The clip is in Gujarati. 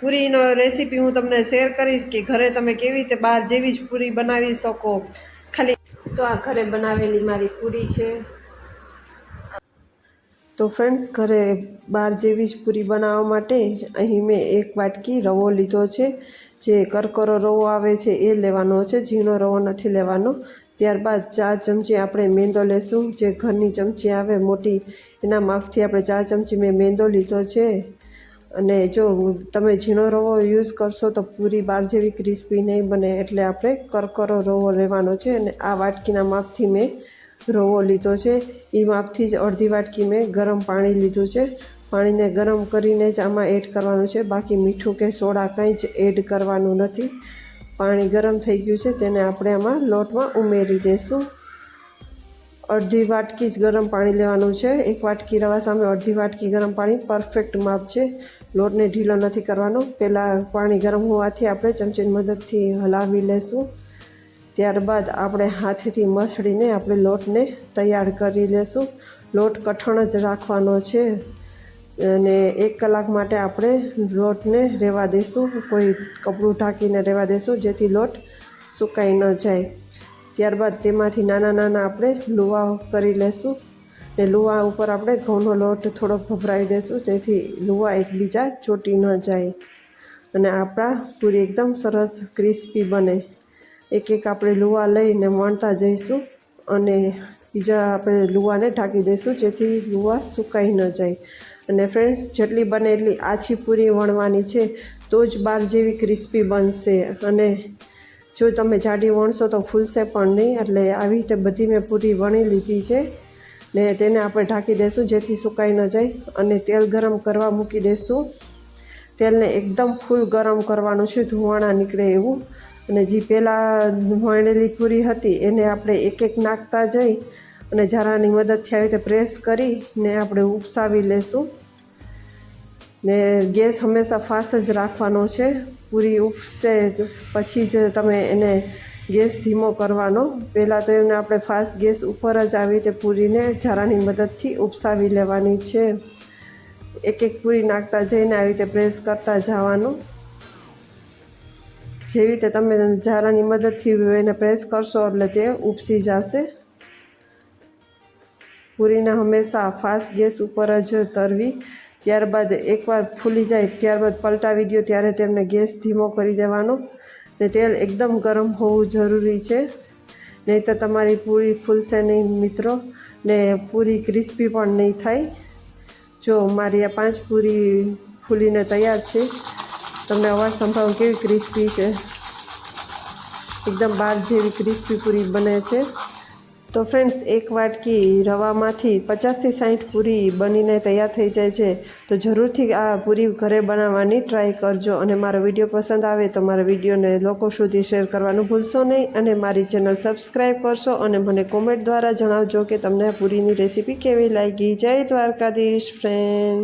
પૂરીનો રેસીપી હું તમને શેર કરીશ કે ઘરે તમે કેવી રીતે બહાર જેવી જ પૂરી બનાવી શકો. ખાલી તો આ ઘરે બનાવેલી મારી પૂરી છે. તો ફ્રેન્ડ્સ ઘરે બહાર જેવી જ પૂરી બનાવવા માટે અહીં મેં એક વાટકી રવો લીધો છે. જે કરકરો રવો આવે છે એ લેવાનો છે. ઝીણો રવો નથી લેવાનો. ત્યારબાદ ચાર ચમચી આપણે મેંદો લેશું. જે ઘરની ચમચી આવે મોટી, એના માપથી આપણે ચાર ચમચી મેં મેંદો લીધો છે. અને જો તમે ઝીણો રવો યુઝ કરશો તો પૂરી બાર જેવી ક્રિસ્પી નહીં બને એટલે આપણે કરકરો રવો લેવાનો છે અને આ વાટકીના માપથી મેં રવો લીધો છે. એ માપથી જ અડધી વાટકી મેં ગરમ પાણી લીધું છે. પાણીને ગરમ કરીને જ આમાં એડ કરવાનું છે. બાકી મીઠું કે સોડા કંઈ જ એડ કરવાનું નથી. પાણી ગરમ થઈ ગયું છે તેને આપણે આમાં લોટમાં ઉમેરી દઈશું અડધી વાટકી જ ગરમ પાણી લેવાનું છે. એક વાટકી રવા સામે અડધી વાટકી ગરમ પાણી. પરફેક્ટ માપ છે. લોટને ઢીલો નથી કરવાનો. પહેલાં પાણી ગરમ હોવાથી આપણે ચમચીની મદદથી હલાવી લેશું. ત્યારબાદ આપણે હાથેથી મસળીને આપણે લોટને તૈયાર કરી લેશું. લોટ કઠણ જ રાખવાનો છે. અને એક કલાક માટે આપણે લોટને રહેવા દઈશું કોઈ કપડું ઢાંકીને રહેવા દઈશું જેથી લોટ સુકાઈ ન જાય. ત્યારબાદ તેમાંથી નાના નાના આપણે લુવા કરી લેશું ને લુવા ઉપર આપણે ઘઉંનો લોટ થોડો ભભરાવી દઈશું જેથી લુવા એકબીજા ચોટી ન જાય અને આપણા પૂરી એકદમ સરસ ક્રિસ્પી બને. એક એક આપણે લુવા લઈને વણતા જઈશું અને બીજા આપણે લુવાને ઢાંકી દઈશું જેથી લુવા સુકાઈ ન જાય. અને ફ્રેન્ડ્સ જેટલી બને એટલી આછી પૂરી વણવાની છે, તો જ બાર જેવી ક્રિસ્પી બનશે અને જો તમે જાડી વણશો તો ફૂલશે પણ નહીં, એટલે આવી રીતે બધી મેં પૂરી વણી લીધી છે. ને તેને આપણે ઢાંકી દઈશું જેથી સુકાઈ ન જાય, અને તેલ ગરમ કરવા મૂકી દઈશું તેલને એકદમ ફૂલ ગરમ કરવાનું છે, ધુવાણા નીકળે એવું. અને જે પહેલાં વણેલી પૂરી હતી, એને આપણે એક એક નાખતા જઈ અને જરાની મદદથી આવી રીતે પ્રેસ કરીને આપણે ઉપસાવી લેશું. ને ગેસ હંમેશા ફાસ્ટ જ રાખવાનો છે. પૂરી ઉપસે પછી જ તમે એને ગેસ ધીમો કરવાનો. પહેલાં તો એને આપણે ફાસ્ટ ગેસ ઉપર જ આવી રીતે પૂરીને ઝારાની મદદથી ઉપસાવી લેવાની છે. એક એક પૂરી નાખતા જઈને આવી રીતે પ્રેસ કરતા જવાનું. જેવી રીતે તમે ઝારાની મદદથી એને પ્રેસ કરશો એટલે તે ઉપસી જશે. પૂરીને હંમેશા ફાસ્ટ ગેસ ઉપર જ તરવી ત્યારબાદ એકવાર ફૂલી જાય, ત્યારબાદ પલટાવી દો ત્યારે તેમને ગેસ ધીમો કરી દેવાનો. ને તેલ એકદમ ગરમ હોવું જરૂરી છે. નહીં તો તમારી પૂરી ફૂલશે નહીં મિત્રો. ને પૂરી ક્રિસ્પી પણ નહીં થાય. જો મારી આ પાંચ પૂરી ફૂલીને તૈયાર છે, તમને અવાજ સંભાવ કેવી ક્રિસ્પી છે. એકદમ બાર જેવી ક્રિસ્પી પૂરી બને છે. તો ફ્રેન્ડ્સ એક વાટકી રવામાંથી પચાસથી સાઠ પૂરી બનીને તૈયાર થઈ જાય છે. તો જરૂરથી આ પૂરી ઘરે બનાવવાની ટ્રાય કરજો અને મારો વીડિયો પસંદ આવે તો મારા વિડીયોને લોકો સુધી શેર કરવાનું ભૂલશો નહીં અને મારી ચેનલ સબસ્ક્રાઈબ કરશો અને મને કોમેન્ટ દ્વારા જણાવજો કે તમને પૂરીની રેસીપી કેવી લાગી. જય દ્વારકાધીશ ફ્રેન્ડ